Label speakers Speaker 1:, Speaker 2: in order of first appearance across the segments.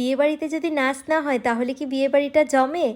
Speaker 1: বিয়েবাড়িতে যদি নাচ না হয়, তাহলে কি বিয়েবাড়িটা জমে?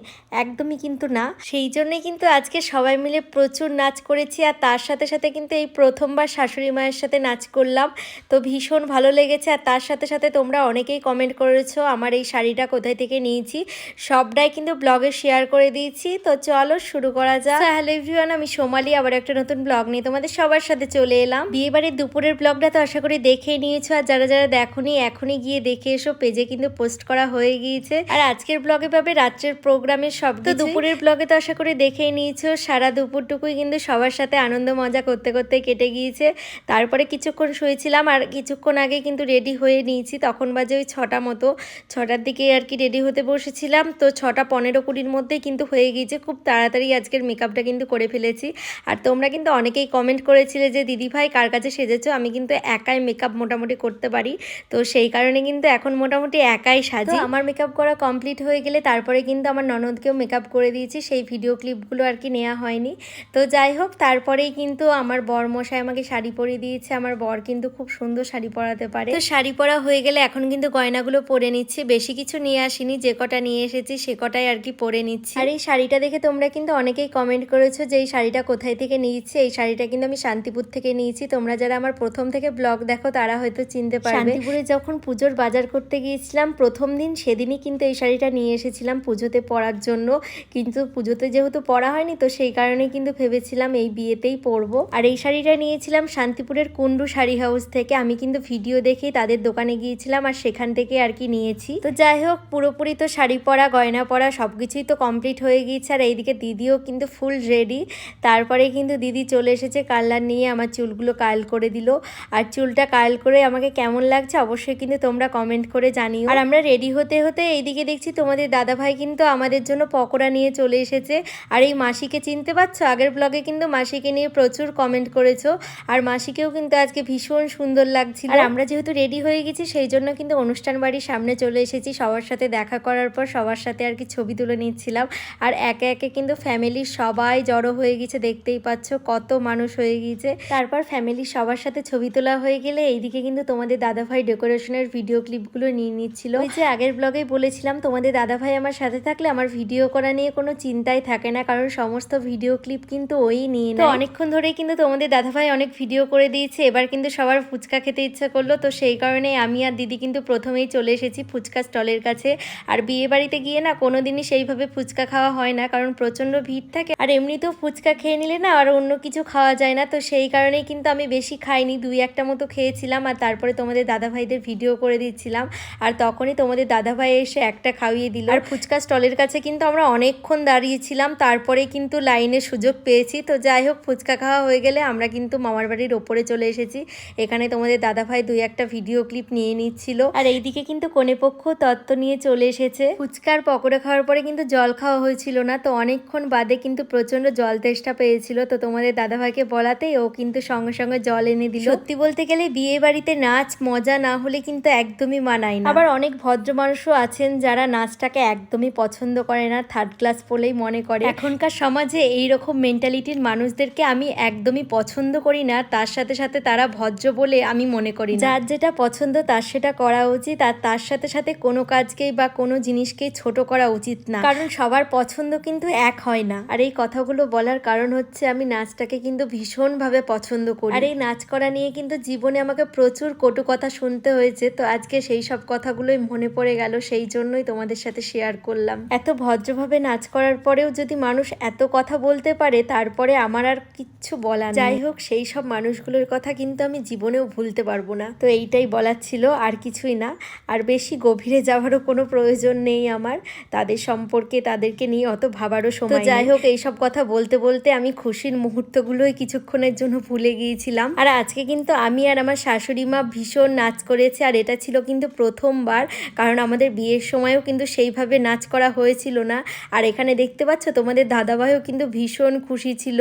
Speaker 1: একদমই কিন্তু না। সেই জন্যই কিন্তু আজকে সবাই মিলে প্রচুর নাচ করেছি আর তার সাথে সাথে কিন্তু এই প্রথমবার শাশুড়ি মায়ের সাথে নাচ করলাম। তো ভীষণ ভালো লেগেছে আর তার সাথে সাথে তোমরা অনেকেই কমেন্ট করেছ, আমার এই শাড়িটা কোথায় থেকে নিয়েছি? সবটাই কিন্তু ব্লগে শেয়ার করে দিয়েছি। তো চলো শুরু করা যাক। হ্যালো এভরিওয়ান আমি সোমালি, আবার একটা নতুন ব্লগ নিয়ে তোমাদের সবার সাথে চলে এলাম। বিয়ে বাড়ির দুপুরের ব্লগটা তো আশা করি দেখেই নিয়েছো, আর যারা যারা দেখোনি, এখনই গিয়ে দেখে এসো পেজে কিন্তু পোস্ট করা হয়ে গিয়েছে। আর আজকের ব্লগে পাবে রাত্রের প্রোগ্রামের সব তো দুপুরের ব্লগে তো আশা করি দেখেই নিয়েছো। সারা দুপুরটুকুই কিন্তু সবার সাথে আনন্দ মজা করতে করতে কেটে গিয়েছে। তারপরে কিছুক্ষণ শুয়েছিলাম আর কিছুক্ষণ আগে কিন্তু রেডি হয়ে নিয়েছি। তখন বাজে ওই ছটা মতো। ছটার দিকে আর কি রেডি হতে বসেছিলাম। তো ছটা পনেরো কুড়ির মধ্যেই কিন্তু হয়ে গিয়েছে। খুব তাড়াতাড়ি আজকের মেকআপটা কিন্তু করে ফেলেছি। আর তোমরা কিন্তু অনেকেই কমেন্ট করেছিলে যে দিদি ভাই কার কাছে সেজেছো? আমি কিন্তু একাই মেকআপ মোটামুটি করতে পারি। তো সেই কারণে কিন্তু এখন মোটামুটি একাই সাজি। আমার মেকআপ করা কমপ্লিট হয়ে গেলে তারপরে কিন্তু আমার ননদকেও মেকআপ করে দিয়েছি সেই ভিডিও ক্লিপগুলো আর কি নেওয়া হয়নি। তো যাই হোক তারপরেই কিন্তু আমার বর মশাই আমাকে শাড়ি পরিয়ে দিয়েছে আমার বর কিন্তু খুব সুন্দর শাড়ি পরাতে পারে। তো শাড়ি পরা হয়ে গেলে এখন কিন্তু গয়নাগুলো পরে নিচ্ছি বেশি কিছু নিয়ে আসিনি যে কটা নিয়ে এসেছি সে কটাই আর কি পরে নিচ্ছি। আর এই শাড়িটা দেখে তোমরা কিন্তু অনেকেই কমেন্ট করেছ যে এই শাড়িটা কোথায় থেকে নিয়েছি এই শাড়িটা কিন্তু আমি শান্তিপুর থেকে নিয়েছি। তোমরা যারা আমার প্রথম থেকে ব্লগ দেখো তারা হয়তো চিনতে পারবে। শান্তিপুরে যখন পুজোর বাজার করতে গিয়েছিলাম প্রথম দিন সেদিনই কিন্তু এই শাড়িটা নিয়ে এসেছিলাম পুজোতে পরার জন্য। কিন্তু পুজোতে যেহেতু পরা হয়নি, তো সেই কারণে কিন্তু ভেবেছিলাম এই বিয়েতেই পরবো। আর এই শাড়িটা নিয়েছিলাম শান্তিপুরের কুন্ডু শাড়ি হাউস থেকে। আমি কিন্তু ভিডিও দেখেই তাদের দোকানে গিয়েছিলাম আর সেখান থেকে আর কি নিয়েছি। তো যাই হোক, পুরোপুরি তো শাড়ি পরা, গয়না পরা সব কিছুই তো কমপ্লিট হয়ে গিয়েছে। আর এইদিকে দিদিও কিন্তু ফুল রেডি তারপরে কিন্তু দিদি চলে এসেছে কালার নিয়ে, আমার চুলগুলো কাল করে দিল। আর চুলটা কাল করে আমাকে কেমন লাগছে অবশ্যই কিন্তু তোমরা কমেন্ট করে জানিও। আর আমরা রেডি হতে হতে এইদিকে দেখছি তোমাদের দাদা ভাই কিন্তু আমাদের জন্য পকোড়া নিয়ে চলে এসেছে। আর এই মাসিকে চিনতে পারছ? আগের ব্লগে কিন্তু মাসিকে নিয়ে প্রচুর কমেন্ট করেছ। আর মাসিকেও কিন্তু আজকে ভীষণ সুন্দর লাগছিল। আর আমরা যেহেতু রেডি হয়ে গেছি, সেই জন্য কিন্তু অনুষ্ঠান বাড়ির সামনে চলে এসেছি। সবার সাথে দেখা করার পর সবার সাথে আর কি ছবি তুলে নিচ্ছিলাম। আর একে একে কিন্তু ফ্যামিলির সবাই জড়ো হয়ে গেছে, দেখতেই পাচ্ছ কত মানুষ হয়ে গিয়েছে। তারপর ফ্যামিলির সবার সাথে ছবি তোলা হয়ে গেলে এইদিকে কিন্তু তোমাদের দাদাভাই ডেকোরেশনের ভিডিও ক্লিপগুলো নিয়ে নিচ্ছিল। ওই যে আগের ব্লগে বলেছিলাম তোমাদের দাদাভাই আমার সাথে থাকলে আমার ভিডিও করা নিয়ে কোনো চিন্তাই থাকে না কারণ সমস্ত ভিডিও ক্লিপ কিন্তু ওই নিয়ে তো অনেকক্ষণ ধরেই কিন্তু তোমাদের দাদাভাই অনেক ভিডিও করে দিয়েছে এবার কিন্তু সবার ফুচকা খেতে ইচ্ছা করল তো সেই কারণে আমি আর দিদি কিন্তু প্রথমেই চলে এসেছি ফুচকা স্টলের কাছে। আর বিয়ে বাড়িতে গিয়ে না কোনো দিনই সেইভাবে ফুচকা খাওয়া হয় না কারণ প্রচণ্ড ভিড় থাকে আর এমনিতেও ফুচকা খেয়ে নিলে না আর অন্য কিছু খাওয়া যায় না তো সেই কারণেই কিন্তু আমি বেশি খাইনি দুই একটা মতো খেয়েছিলাম আর তারপরে তোমাদের দাদাভাইদের ভিডিও করে দিচ্ছিলাম। আর তখনই তোমাদের দাদাভাই এসে একটা খাইয়ে দিল। আর ফুচকা স্টলের কাছে কিন্তু আমরা অনেকক্ষণ দাঁড়িয়েছিলাম, তারপরে কিন্তু লাইনের সুযোগ পেয়েছি। তো যাই হোক, ফুচকা খাওয়া হয়ে গেলে আমরা কিন্তু মামার বাড়ির ওপরে চলে এসেছি। এখানে তোমাদের দাদাভাই দুই একটা ভিডিও ক্লিপ নিয়ে নিচ্ছিল। আর এইদিকে কিন্তু কনেপক্ষ তত্ত্ব নিয়ে চলে এসেছে। ফুচকার পকোড়া খাওয়ার পরে কিন্তু জল খাওয়া হয়েছিল না, তো অনেকক্ষণ বাদে কিন্তু প্রচণ্ড জল তেষ্টা পেয়েছিল। তো তোমাদের দাদাভাইকে বলাতে ও কিন্তু সঙ্গে সঙ্গে জল এনে দিল। সত্যি বলতে গেলে বিয়ে বাড়িতে নাচ, মজা না হলে কিন্তু একদমই মানায় না। আবার অনেক ভদ্র মানুষও আছেন যারা নাচটাকে একদমই পছন্দ করে না থার্ড ক্লাস বলেই মনে করে। এখনকার সমাজে এই রকম মেন্টালিটির মানুষদেরকে আমি একদমই পছন্দ করি না, তার সাথে সাথে তারা ভদ্র বলে আমি মনে করি যার যেটা পছন্দ তার সেটা করা উচিত, আর তার সাথে সাথে কোনো কাজকেই বা কোনো জিনিসকেই ছোট করা উচিত না। কারণ সবার পছন্দ কিন্তু এক হয় না। আর এই কথাগুলো বলার কারণ হচ্ছে আমি নাচটাকে কিন্তু ভীষণভাবে পছন্দ করি। আর এই নাচ করা নিয়ে কিন্তু জীবনে আমাকে প্রচুর কটু কথা শুনতে হয়েছে, তো আজকে সেই সব কথাগুলোই মনে পড়ে গেল সেই জন্যই তোমাদের সাথে শেয়ার করলাম। এত ভদ্রভাবে নাচ করার পরেও যদি মানুষ এত কথা বলতে পারে তারপরে আমার আর কিচ্ছু বলা যাই হোক সেই সব মানুষগুলোর কথা কিন্তু আমি জীবনেও ভুলতে পারব না। তো এইটাই বলার ছিল আর কিছুই না। আর বেশি গভীরে যাওয়ারও কোনো প্রয়োজন নেই আমার। তাদের সম্পর্কে তাদেরকে নিয়ে অত ভাবারও সময় যাই হোক এইসব কথা বলতে বলতে আমি খুশির মুহূর্তগুলোই কিছুক্ষণের জন্য ভুলে গিয়েছিলাম। আর আজকে কিন্তু আমি আর আমার শাশুড়ি মা ভীষণ নাচ করেছে আর এটা ছিল কিন্তু প্রথমবার। কারণ আমাদের বিয়ের সময়ও কিন্তু সেইভাবে নাচ করা হয়েছিল না। আর এখানে দেখতে পাচ্ছ তোমাদের দাদাভাইও কিন্তু ভীষণ খুশি ছিল।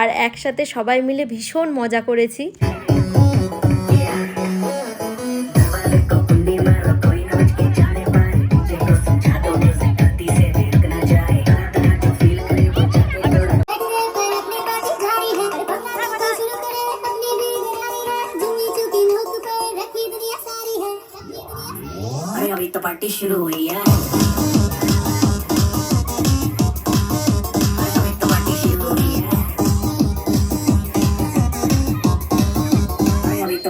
Speaker 1: আর একসাথে সবাই মিলে ভীষণ মজা করেছি।
Speaker 2: पार्टी शुरू हुई है अभी तो पार्टी शुरू हुई है अभी तो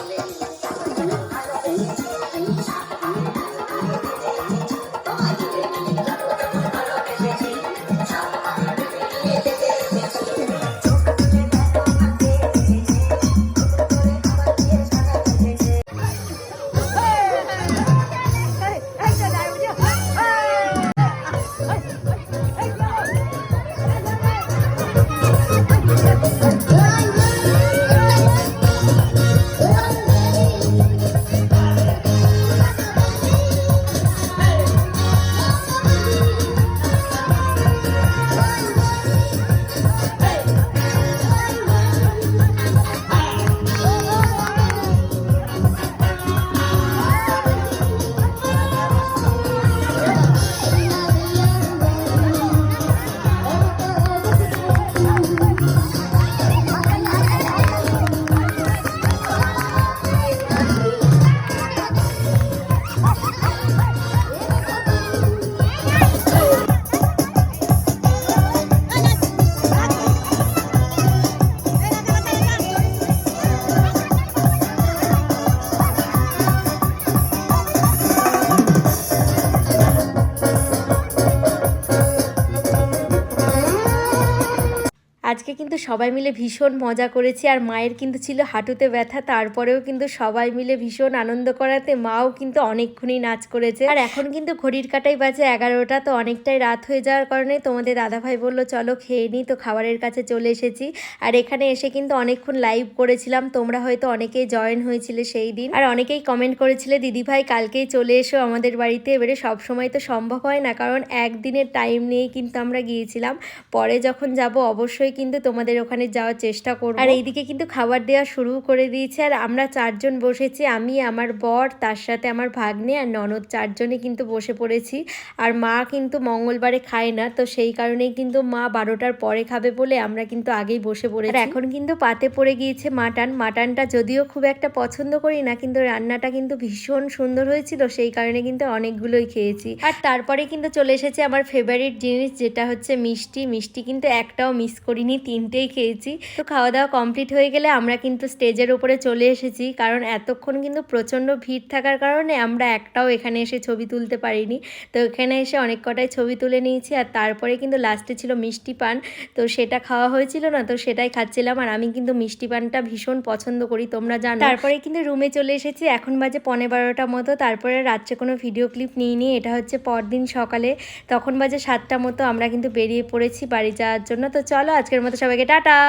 Speaker 2: Hey!
Speaker 1: আজকে কিন্তু সবাই মিলে ভীষণ মজা করেছি, আর মায়ের কিন্তু ছিল হাঁটুতে ব্যথা, তারপরেও কিন্তু সবাই মিলে ভীষণ আনন্দ করাতে মাও কিন্তু অনেকক্ষণই নাচ করেছে। আর এখন কিন্তু ঘড়ির কাটাই বাজে এগারোটা, তো অনেকটাই রাত হয়ে যাওয়ার কারণে তোমাদের দাদাভাই বলল, চলো খেয়ে নিই তো খাবারের কাছে চলে এসেছি। আর এখানে এসে কিন্তু অনেকক্ষণ লাইভ করেছিলাম, তোমরা হয়তো অনেকেই জয়েন হয়েছিলে সেই দিন। আর অনেকেই কমেন্ট করেছিলে, দিদিভাই, কালকেই চলে এসো আমাদের বাড়িতে। এবারে সব সময় তো সম্ভব হয় না, কারণ একদিনের টাইম নিয়েই কিন্তু আমরা গিয়েছিলাম। পরে যখন যাব, অবশ্যই কিন্তু তোমাদের ওখানে যাওয়ার চেষ্টা করব। আর এইদিকে কিন্তু খাবার দেওয়া শুরু করে দিয়েছে। আর আমরা চারজন বসেছি আমি আমার বর তার সাথে আমার ভাগ্নে আর ননদ চারজনে কিন্তু বসে পড়েছি। আর মা কিন্তু মঙ্গলবারে খায় না তো সেই কারণেই কিন্তু মা বারোটার পরে খাবে বলে আমরা কিন্তু আগেই বসে পড়েছি। আর এখন কিন্তু পাতে পড়ে গিয়েছে মাটন। মাটনটা যদিও খুব একটা পছন্দ করি না কিন্তু রান্নাটা কিন্তু ভীষণ সুন্দর হয়েছিল সেই কারণে কিন্তু অনেকগুলোই খেয়েছি। আর তারপরে কিন্তু চলে এসেছে আমার ফেভারিট জিনিস যেটা হচ্ছে মিষ্টি। মিষ্টি কিন্তু একটাও মিস করিনি তিনটেই খেয়েছি। তো খাওয়া দাওয়া কমপ্লিট হয়ে গেলে আমরা কিন্তু স্টেজের উপরে চলে এসেছি। কারণ এতক্ষণ কিন্তু প্রচণ্ড ভিড় থাকার কারণে আমরা একটাও এখানে এসে ছবি তুলতে পারিনি। তো এখানে এসে অনেক কটাই ছবি তুলে নিয়েছি আর তারপরে কিন্তু লাস্টে ছিল মিষ্টি পান। তো সেটা খাওয়া হয়েছিল না, তো সেটাই খাচ্ছিলাম। আর আমি কিন্তু মিষ্টি পানটা ভীষণ পছন্দ করি, তোমরা জানো। তারপরে কিন্তু রুমে চলে এসেছি। এখন বাজে পনেরো বারোটা মতো। তারপরে রাত্রে কোনো ভিডিও ক্লিপ নিয়ে নিই এটা হচ্ছে পরদিন সকালে। তখন বাজে সাতটা মতো আমরা কিন্তু বেরিয়ে পড়েছি বাড়ি যাওয়ার জন্য। তো চলো আজকের মতো সবাইকে টাটা।